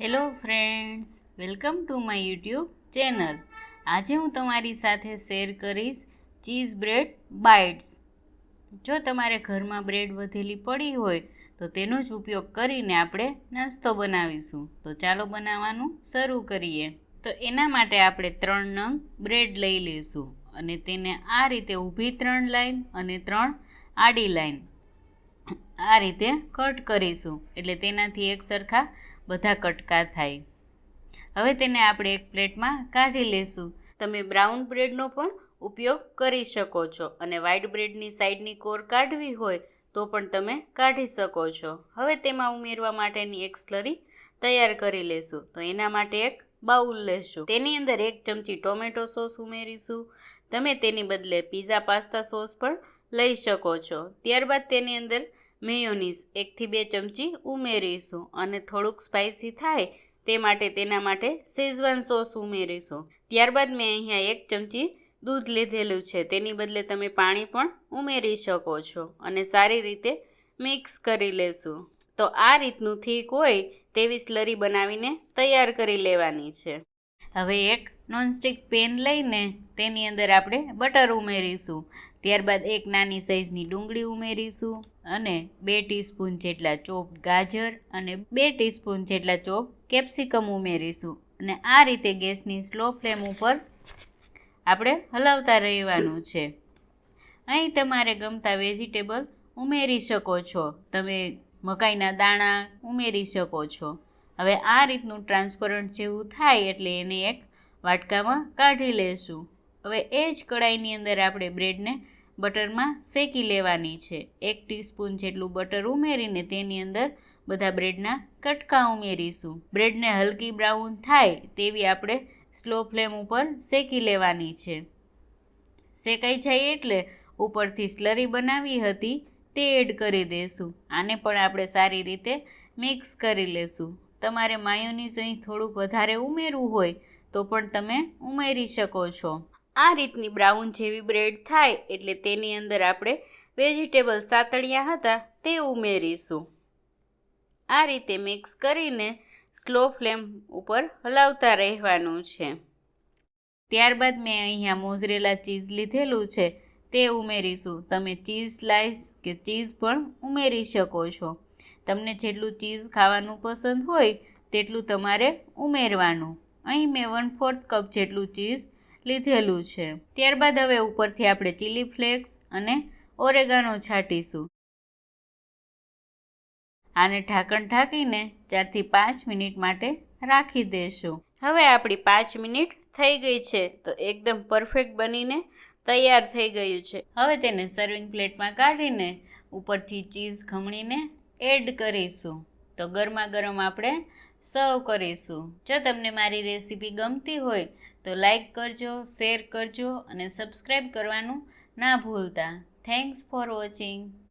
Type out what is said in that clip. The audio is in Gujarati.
Hello friends welcome to my YouTube channel આજે હું તમારી સાથે શેર કરીશ ચીઝ બ્રેડ બાઇટ્સ જો તમારે ઘરમાં બ્રેડ વધેલી પડી હોય, તો તેનો જ ઉપયોગ કરીને આપણે નાસ્તો બનાવીશું. તો ચાલો બનાવવાનું શરૂ કરીએ. તો એના માટે આપણે ત્રણ નંગ બ્રેડ લઈ લઈશું અને તેને આ રીતે ઊભી ત્રણ લાઈન અને ત્રણ આડી લાઈન આ રીતે કટ કરીશું. એટલે તેનાથી એક સરખા બધા કટકા થાય. હવે તેને આપણે એક પ્લેટમાં કાઢી લેશું તમે બ્રાઉન બ્રેડનો પણ ઉપયોગ કરી શકો છો અને વ્હાઇટ બ્રેડની સાઈડની કોર કાઢવી હોય તો પણ તમે કાઢી શકો છો. હવે તેમાં ઉમેરવા માટેની એક સ્લરી તૈયાર કરી લેશું તો એના માટે એક બાઉલ લેશું. તેની અંદર એક ચમચી ટોમેટો સોસ ઉમેરીશું. તમે તેની બદલે પીઝા પાસ્તા સોસ પણ લઈ શકો છો. ત્યારબાદ તેની અંદર મેયોનીઝ એકથી બે ચમચી ઉમેરીશું અને થોડુંક સ્પાઇસી થાય તે માટે તેના માટે શેઝવાન સોસ ઉમેરીશું. ત્યારબાદ મેં અહીંયા એક ચમચી દૂધ લીધેલું છે. તેની બદલે તમે પાણી પણ ઉમેરી શકો છો અને સારી રીતે મિક્સ કરી લેશું. તો આ રીતનું થીક હોય તેવી સ્લરી બનાવીને તૈયાર કરી લેવાની છે. હવે એક નોનસ્ટિક પેન લઈને તેની અંદર આપણે બટર ઉમેરીશું. ત્યારબાદ એક નાની સાઈઝની ડુંગળી ઉમેરીશું. અને બે ટીસ્પૂન જેટલા ચોપ ગાજર અને બે ટીસ્પૂન જેટલા ચોપ કેપ્સિકમ ઉમેરીશું. અને આ રીતે ગેસની સ્લો ફ્લેમ ઉપર આપણે હલાવતા રહેવાનું છે. અહીં તમારે ગમતા વેજીટેબલ ઉમેરી શકો છો. તમે મકાઈના દાણા ઉમેરી શકો છો. હવે આ રીતનું ટ્રાન્સપરન્ટ જેવું થાય એટલે એને એક વાટકામાં કાઢી લેશું. હવે એ જ કડાઈની અંદર આપણે બ્રેડને બટરમાં શેકી લેવાની છે. એક ટીસ્પૂન જેટલું બટર ઉમેરીને તેની અંદર બધા બ્રેડના કટકા ઉમેરીશું. બ્રેડને હલકી બ્રાઉન થાય તેવી આપણે સ્લો ફ્લેમ ઉપર શેકી લેવાની છે. શેકાઈ જાય એટલે ઉપરથી સ્લરી બનાવી હતી તે એડ કરી દઈશું આને પણ આપણે સારી રીતે મિક્સ કરી લેશું. તમારે માયોનીઝ અહીં થોડુંક વધારે ઉમેરવું હોય તો પણ તમે ઉમેરી શકો છો. આ રીતની બ્રાઉન જેવી બ્રેડ થાય એટલે તેની અંદર આપણે વેજીટેબલ સાતળિયા હતા તે ઉમેરીશું. આ રીતે મિક્સ કરીને સ્લો ફ્લેમ ઉપર હલાવતા રહેવાનું છે. ત્યારબાદ મેં અહીંયા મોઝરેલા ચીઝ લીધેલું છે તે ઉમેરીશું. તમે ચીઝ સ્લાઇસ કે ચીઝ પણ ઉમેરી શકો છો. તમને જેટલું ચીઝ ખાવાનું પસંદ હોય તેટલું તમારે ઉમેરવાનું. અહીં મેં વન ફોર્થ કપ જેટલું ચીઝ લીધેલું છે. ત્યારબાદ હવે ઉપરથી આપણે ચીલી ફ્લેક્સ અને ઓરેગાનો છાંટીશું. આને ઢાંકણ ઢાંકીને ચારથી પાંચ મિનિટ માટે રાખી દેશું. હવે આપણી પાંચ મિનિટ થઈ ગઈ છે, તો એકદમ પરફેક્ટ બનીને તૈયાર થઈ ગયું છે. હવે તેને સર્વિંગ પ્લેટમાં કાઢીને ઉપરથી ચીઝ ખમણીને એડ કરીશું. તો ગરમા ગરમ આપણે સર્વ કરીશું. જો તમને મારી રેસીપી ગમતી હોય તો લાઈક કરજો શેર કરજો અને સબસ્ક્રાઈબ કરવાનું ના ભૂલતા. Thanks for watching.